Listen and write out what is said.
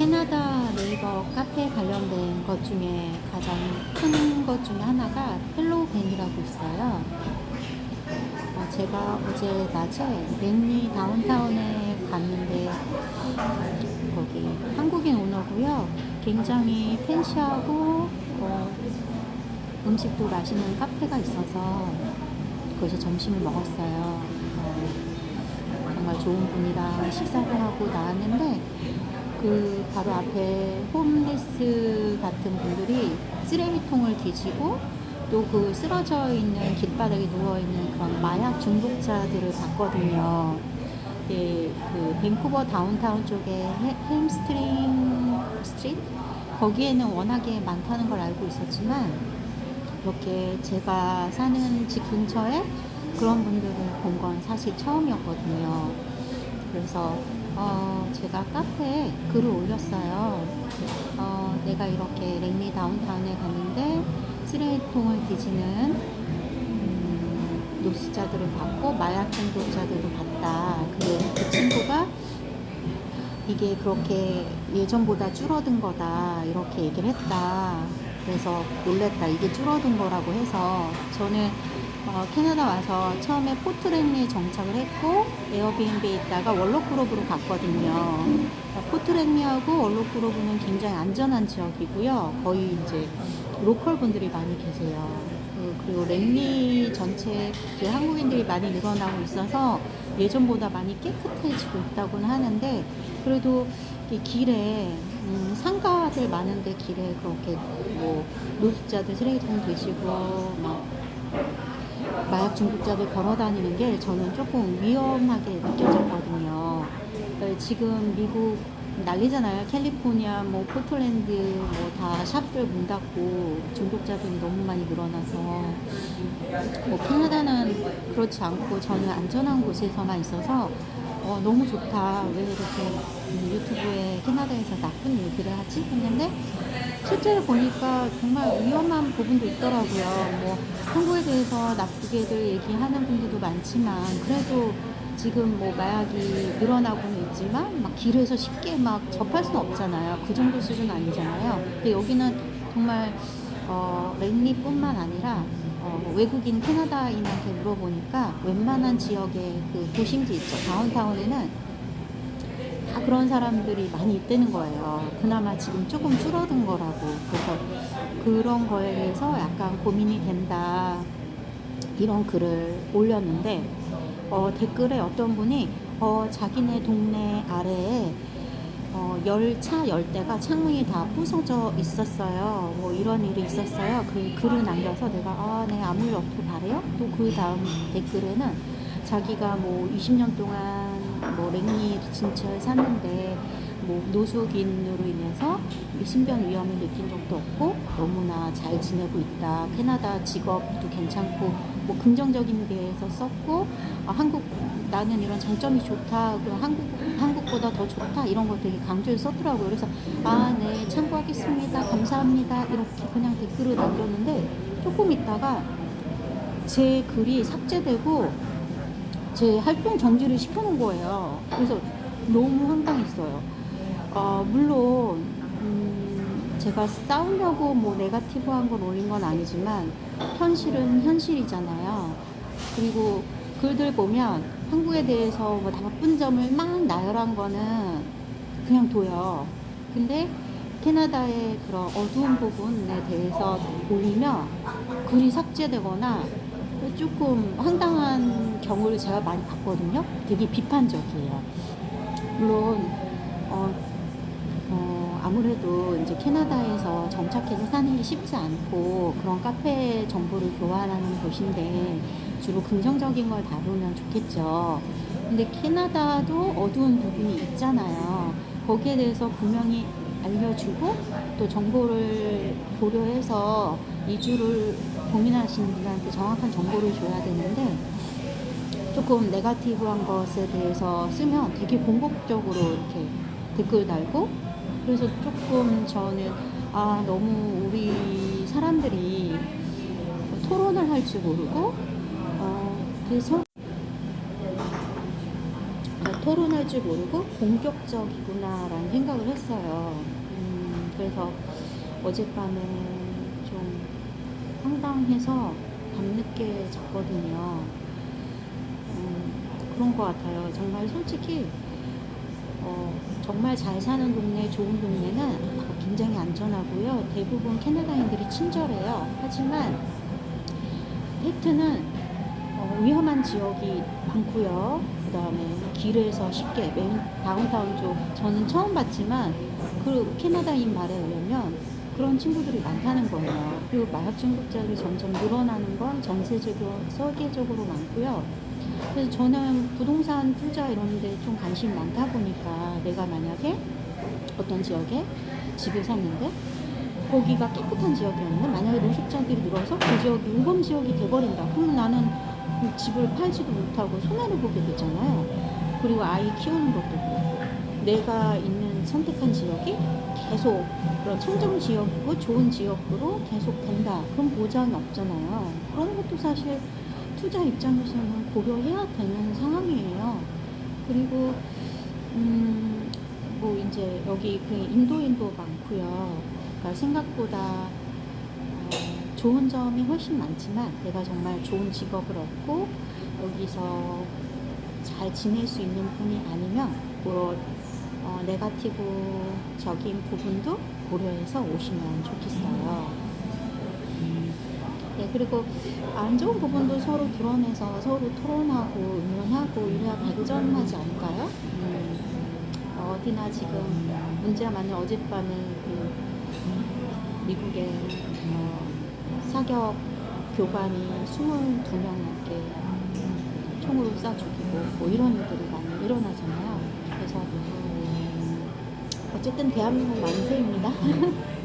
캐나다 네이버 카페 관련된 것 중에 가장 큰 것 중에 하나가 펠로우 벤이라고 있어요. 어, 제가 어제 낮에 랜리 다운타운에 갔는데 거기 한국인 오너고요. 굉장히 팬시하고 어, 음식도 맛있는 카페가 있어서 거기서 점심을 먹었어요. 어, 정말 좋은 분이랑 식사를 하고 나왔는데 그 바로 앞에 홈리스 같은 분들이 쓰레기통을 뒤지고 또 그 쓰러져 있는 길바닥에 누워 있는 그런 마약 중독자들을 봤거든요. 네, 그 밴쿠버 다운타운 쪽에 해- 햄스트링 스트리트 거기에는 워낙에 많다는 걸 알고 있었지만 이렇게 제가 사는 집 근처에 그런 분들을 본 건 사실 처음이었거든요. 그래서 어, 제가 카페에 글을 올렸어요. 어, 내가 이렇게 랭리 다운타운에 갔는데 쓰레기통을 뒤지는 음, 노숙자들을 봤고 마약 중독자들도 봤다. 근데 그 친구가 이게 그렇게 예전보다 줄어든 거다 이렇게 얘기를 했다. 그래서 놀랬다. 이게 줄어든 거라고 해서 저는 어, 캐나다 와서 처음에 포트랜리에 정착을 했고 에어비앤비에 있다가 월록그로브로 갔거든요. 포트랜리하고 월록그로브는 굉장히 안전한 지역이고요. 거의 이제 로컬 분들이 많이 계세요. 그- 그리고 랜리 전체 한국인들이 많이 늘어나고 있어서 예전보다 많이 깨끗해지고 있다고는 하는데 그래도 이 길에 음, 상가들 많은데 길에 그렇게 뭐 노숙자들 쓰레기통 드시고 막 마약 중독자들 걸어 다니는 게 저는 조금 위험하게 느껴졌거든요. 어, 지금 미국 난리잖아요. 캘리포니아, 뭐 포틀랜드, 뭐 다 샵들 문 닫고 중독자들이 너무 많이 늘어나서 뭐 캐나다는 그렇지 않고 저는 안전한 곳에서만 있어서 어, 너무 좋다. 왜 이렇게 음, 유튜브에 캐나다에서 나쁜 얘기를 하지? 했는데 실제로 보니까 정말 위험한 부분도 있더라고요. 뭐 한국에 대해서 나쁘게들 얘기하는 분들도 많지만 그래도 지금 뭐 마약이 늘어나고는 있지만 막 길에서 쉽게 막 접할 수는 없잖아요. 그 정도 수준 아니잖아요. 근데 여기는 정말 어, 랭리뿐만 아니라 어, 외국인 캐나다인한테 물어보니까 웬만한 지역의 그 도심지 있죠. 다운타운에는 다 그런 사람들이 많이 있다는 거예요. 그나마 지금 조금 줄어든 거라고. 그래서 그런 거에 대해서 약간 고민이 된다. 이런 글을 올렸는데, 어, 댓글에 어떤 분이, 어, 자기네 동네 아래에 어, 열차 열대가 창문이 다 부서져 있었어요. 뭐 이런 일이 있었어요. 그 글을 남겨서 내가 아, 네 아무 일 없길 바래요. 또 그 다음 댓글에는 자기가 뭐 20년 동안 뭐 랭리 근처에 샀는데 뭐 노숙인으로 인해서 신변 위험을 느낀 적도 없고 너무나 잘 지내고 있다. 캐나다 직업도 괜찮고 뭐 긍정적인 데에서 썼고 아, 한국 나는 이런 장점이 좋다. 그 한국 한국보다 더 좋다. 이런 거 되게 강조해서 썼더라고요. 그래서 아, 네 참고하겠습니다. 감사합니다. 이렇게 그냥 댓글을 남겼는데 조금 있다가 제 글이 삭제되고 제 활동 정지를 시켜놓은 거예요. 그래서 너무 황당했어요. 어, 물론 음, 제가 싸우려고 뭐 네가티브한 걸 올린 건 아니지만 현실은 현실이잖아요. 그리고 글들 보면 한국에 대해서 뭐 나쁜 점을 막 나열한 거는 그냥 둬요. 근데 캐나다의 그런 어두운 부분에 대해서 올리면 글이 삭제되거나 조금 황당한 경우를 제가 많이 봤거든요. 되게 비판적이에요. 물론 어, 어, 아무래도 이제 캐나다에서 정착해서 사는 게 쉽지 않고 그런 카페 정보를 교환하는 곳인데 주로 긍정적인 걸 다루면 좋겠죠. 근데 캐나다도 어두운 부분이 있잖아요. 거기에 대해서 분명히 알려주고 또 정보를 고려해서 이주를 고민하시는 분들한테 정확한 정보를 줘야 되는데 조금 네가티브한 것에 대해서 쓰면 되게 공격적으로 이렇게 댓글 달고 그래서 조금 저는 아 너무 우리 사람들이 토론을 할 줄 모르고 어 그래서 토론할 줄 모르고 공격적이구나라는 생각을 했어요. 음, 그래서 어젯밤에 좀 황당해서 밤늦게 잤거든요. 음, 그런 것 같아요. 정말 솔직히 어, 정말 잘 사는 동네, 좋은 동네는 굉장히 안전하고요. 대부분 캐나다인들이 친절해요. 하지만 팩트는 어, 위험한 지역이 많고요. 그 다음에 길에서 쉽게 메인 다운타운 쪽 저는 처음 봤지만 그 캐나다인 말에 의하면 그런 친구들이 많다는 거예요. 그리고 마약 중독자들이 점점 늘어나는 건 전세적으로 세계적으로 많고요. 그래서 저는 부동산 투자 이런 데 좀 관심이 많다 보니까 내가 만약에 어떤 지역에 집을 샀는데 거기가 깨끗한 지역이었는데 만약에 노숙자들이 늘어서 그 지역이 우범 지역이 돼버린다. 그러면 나는 그 집을 팔지도 못하고 손해를 보게 되잖아요. 그리고 아이 키우는 것도 그렇고 내가 있는 선택한 지역이 계속 그런 청정 지역이고 좋은 지역으로 계속 된다. 그런 보장이 없잖아요. 그런 것도 사실 투자 입장에서는 고려해야 되는 상황이에요. 그리고 음, 뭐 이제 여기 그 인도인도 많고요. 그러니까 생각보다 어, 좋은 점이 훨씬 많지만 내가 정말 좋은 직업을 얻고 여기서 잘 지낼 수 있는 분이 아니면 그런 어, 네가티브적인 부분도 고려해서 오시면 좋겠어요. 네, 그리고 안 좋은 부분도 서로 드러내서 서로 토론하고 의논하고 이래야 발전하지 않을까요? 음, 어디나 지금 문제가 많은 어젯밤에 그 미국의 어, 사격 교관이 22명 넘게 총으로 쏴 죽이고 뭐 이런 일들이 많이 일어나잖아요. 그래서 음, 어쨌든 대한민국 만세입니다.